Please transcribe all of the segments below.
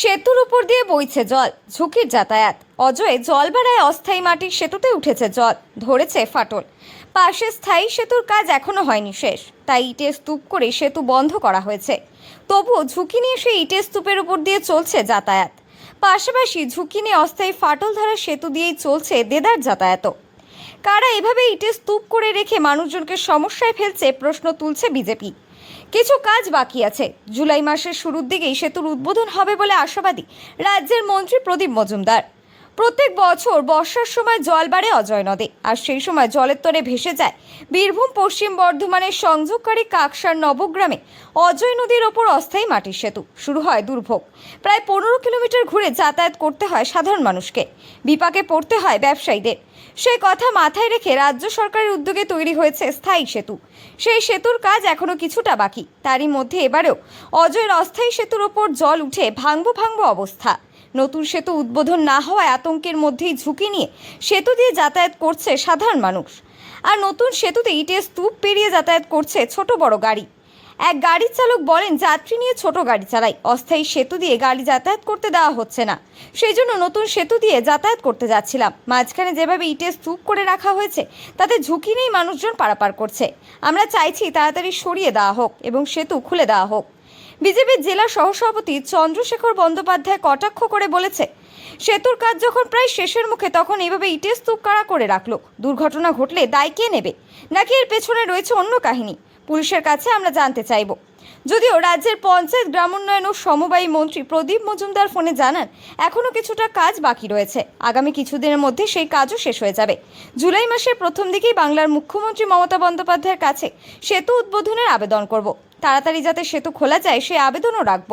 সেতুর উপর দিয়ে বইছে জল, ঝুঁকির যাতায়াত। অজয়ে জল বাড়ায় অস্থায়ী মাটির সেতুতে উঠেছে জল, ধরেছে ফাটল। পাশে স্থায়ী সেতুর কাজ এখনও হয়নি শেষ, তাই ইটের স্তূপ করে সেতু বন্ধ করা হয়েছে। তবুও ঝুঁকি নিয়ে সেই ইটের স্তূপের উপর দিয়ে চলছে যাতায়াত। পাশাপাশি ঝুঁকি নিয়ে অস্থায়ী ফাটল ধরা সেতু দিয়েই চলছে দেদার যাতায়াতও। কারা এভাবে ইটে স্তূপ করে রেখে মানুষজনকে সমস্যায় ফেলছে প্রশ্ন তুলছে বিজেপি। কিছু কাজ বাকি আছে। জুলাই মাসের শুরুর দিকেই সেতুর উদ্বোধন হবে বলে আশাবাদী রাজ্যের মন্ত্রী প্রদীপ মজুমদার। প্রত্যেক বছর বর্ষার সময় জল বাড়ে অজয় নদে, আর সেই সময় জলের তরে ভেসে যায় বীরভূম, পশ্চিম বর্ধমানের সংযোগকারী কাকসার নবগ্রামে অজয় নদীর ওপর অস্থায়ী মাটির সেতু শুরু হয় দুর্ভোগ। প্রায় পনেরো কিলোমিটার ঘুরে যাতায়াত করতে হয় সাধারণ মানুষকে, বিপাকে পড়তে হয় ব্যবসায়ীদের। সেই কথা মাথায় রেখে রাজ্য সরকারের উদ্যোগে তৈরি হয়েছে স্থায়ী সেতু। সেই সেতুর কাজ এখনও কিছুটা বাকি। তারই মধ্যে এবারেও অজয়ের অস্থায়ী সেতুর ওপর জল উঠে ভাঙবো ভাঙবো অবস্থা। নতুন সেতু উদ্বোধন না হওয়ায় আতঙ্কের মধ্যেই ঝুঁকি নিয়ে সেতু দিয়ে যাতায়াত করছে সাধারণ মানুষ। আর নতুন সেতুতে ইটের স্তূপ পেরিয়ে যাতায়াত করছে ছোট বড় গাড়ি। এক গাড়ির চালক বলেন, যাত্রী নিয়ে ছোট গাড়ি চালাই। অস্থায়ী সেতু দিয়ে গাড়ি যাতায়াত করতে দেওয়া হচ্ছে না। সেই জন্য নতুন সেতু দিয়ে যাতায়াত করতে যাচ্ছিলাম। মাঝখানে যেভাবে ইটের স্তূপ করে রাখা হয়েছে, তাতে ঝুঁকি নেই মানুষজন পারাপার করছে। আমরা চাইছি তাড়াতাড়ি সরিয়ে দেওয়া হোক এবং সেতু খুলে দেওয়া হোক। বিজেপির জেলা সহসভাপতি চন্দ্রশেখর বন্দ্যোপাধ্যায় কটাক্ষ করে বলেছে, সেতুর কাজ যখন প্রায় শেষের মুখে, তখন এইভাবে ইটের স্তূপ কারা করে রাখল। দুর্ঘটনা ঘটলে দায় কে নেবে? নাকি এর পেছনে রয়েছে অন্য কাহিনী? পুলিশের কাছে আমরা জানতে চাইব। যদিও রাজ্যের পঞ্চায়েত, গ্রামোন্নয়ন ও সমবায়ী মন্ত্রী প্রদীপ মজুমদার ফোনে জানান এখনও কিছুটা কাজ বাকি রয়েছে। আগামী কিছুদিনের মধ্যে সেই কাজও শেষ হয়ে যাবে। জুলাই মাসের প্রথম দিকেই বাংলার মুখ্যমন্ত্রী মমতা বন্দ্যোপাধ্যায়ের কাছে সেতু উদ্বোধনের আবেদন করব। তাড়াতাড়ি যাতে সেতু খোলা যায় সে আবেদনও রাখব।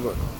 everybody.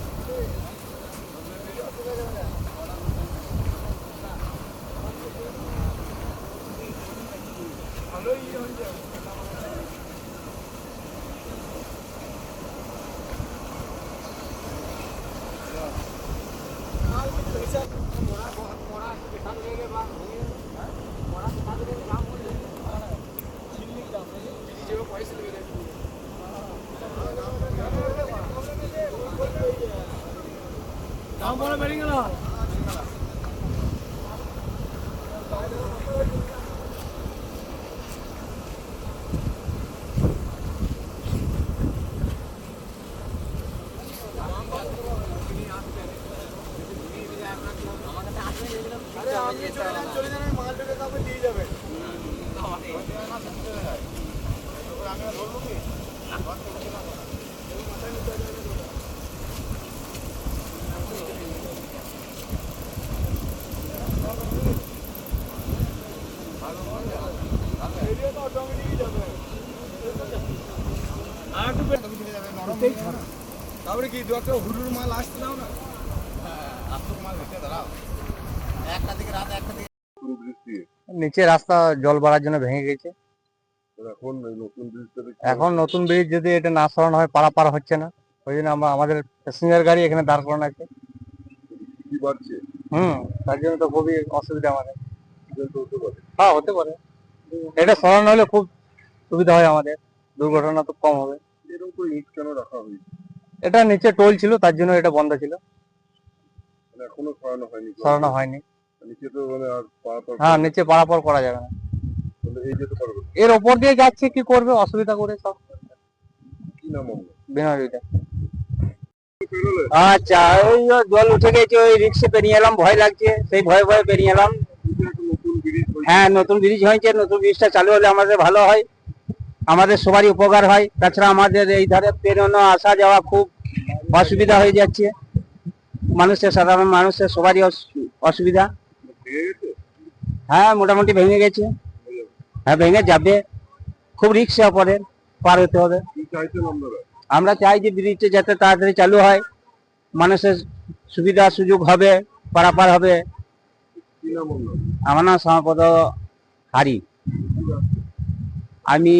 তারপরে কি দু একটা হুড়ুর মাল আসতে দাও না? দিয়ে নিচে রাস্তা জল বাড়ার জন্য ভেঙে গেছে। এখন নতুন ব্রিজটাতে এখন নতুন ব্রিজ যদি এটা না সরানো হয় পারাপার হচ্ছে না। ওই জন্য আমরা আমাদের প্যাসেঞ্জার গাড়ি এখানে দাঁড় করানো আছে। বাড়ছে? হুম তার জন্য তো খুবই অসুবিধা আমাদের। হ্যাঁ হতে পারে। এটা সরানো হলে খুব সুবিধা হয় আমাদের। দুর্ঘটনা তো কম হবে। এরকম করে ইট কেন রাখা হয়েছে এটা নিচে টোল ছিল তার জন্য এটা বন্ধ ছিল। মানে এখনও সরানো হয়নি। সরানো হয়নি। নিচে তো মানে আর পারাপার হ্যাঁ নিচে পারাপার করা যাবে না। এর ওপর দিয়ে যাচ্ছে কি করবে? অসুবিধা করে সব। আচ্ছা ওই জল উঠে গেছে ওই রিক্সে পেরিয়ে এলাম ভয় লাগছে। সেই ভয়ে ভয়ে পেরিয়ে এলাম। হ্যাঁ নতুন ব্রিজ হয়েছে নতুন ব্রিজটা চালু হলে আমাদের ভালো হয়। আমাদের সবারই উপকার হয়। তাছাড়া আমাদের এই ধারে পেরোনো আসা যাওয়া খুব অসুবিধা হয়ে যাচ্ছে। মানুষের সাধারণ মানুষের সবারই অস- অসুবিধা। হ্যাঁ মোটামুটি ভেঙে গেছে। হ্যাঁ ভেঙে যাবে। খুব রিক্সা পরে পার হতে হবে। আমরা চাই যে ব্রিজটা যাতে তাড়াতাড়ি চালু হয়। মানুষের সুবিধা সুযোগ হবে পারাপার হবে। আমার নাম সমাপদ হারি। আমি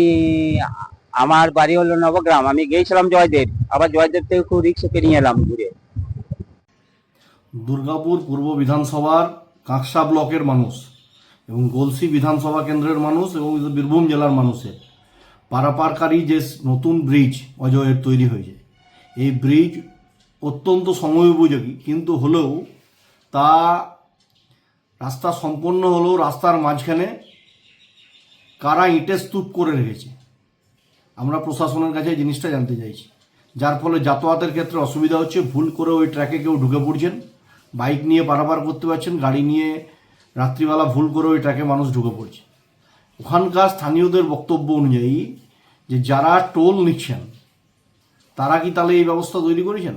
আমার বাড়ি হলো নবগ্রাম। আমি গিয়েছিলাম জয়দেব। আবার জয়দেব থেকে খুব রিক্সে পেরিয়ে এলাম ঘুরে। দুর্গাপুর পূর্ব বিধানসভার কাঁকসা ব্লকের মানুষ। এবং গলসি বিধানসভা কেন্দ্রের মানুষ এবং বীরভূম জেলার মানুষের। পারাপারকারী যে নতুন ব্রিজ অজয়ের তৈরি হয়েছে, এই ব্রিজ অত্যন্ত সময় উপযোগী কিন্তু হলেও তা রাস্তা সম্পন্ন হলেও রাস্তার মাঝখানে কারা ইঁটে স্তূপ করে রেখেছে, আমরা প্রশাসনের কাছে জিনিসটা জানতে চাইছি। যার ফলে যাতায়াতের ক্ষেত্রে অসুবিধা হচ্ছে, ভুল করে ওই ট্র্যাকে কেউ ঢুকে পড়ছেন, বাইক নিয়ে পারাপার করতে পারছেন, গাড়ি নিয়ে রাত্রিবেলা ভুল করে ওই ট্র্যাকে মানুষ ঢুকে পড়ছে। ওখানকার স্থানীয়দের বক্তব্য অনুযায়ী যে যারা টোল নিচ্ছেন, তারা কি তাহলে এই ব্যবস্থা তৈরি করেছেন?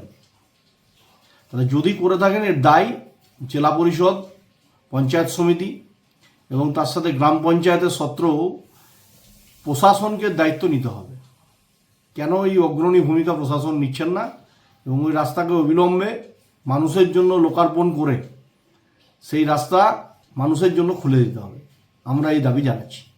তাহলে যদি করে থাকেন, এর দায় জেলা পরিষদ, পঞ্চায়েত সমিতি এবং তার সাথে গ্রাম পঞ্চায়েতের সত্রেও প্রশাসনকে দায়িত্ব নিতে হবে। কেন এই অগ্রণী ভূমিকা প্রশাসন নিচ্ছেন না এবং ওই রাস্তাকে অবিলম্বে মানুষের জন্য লোকার্পণ করে সেই রাস্তা মানুষের জন্য খুলে দিতে হবে। আমরা এই দাবি জানাচ্ছি।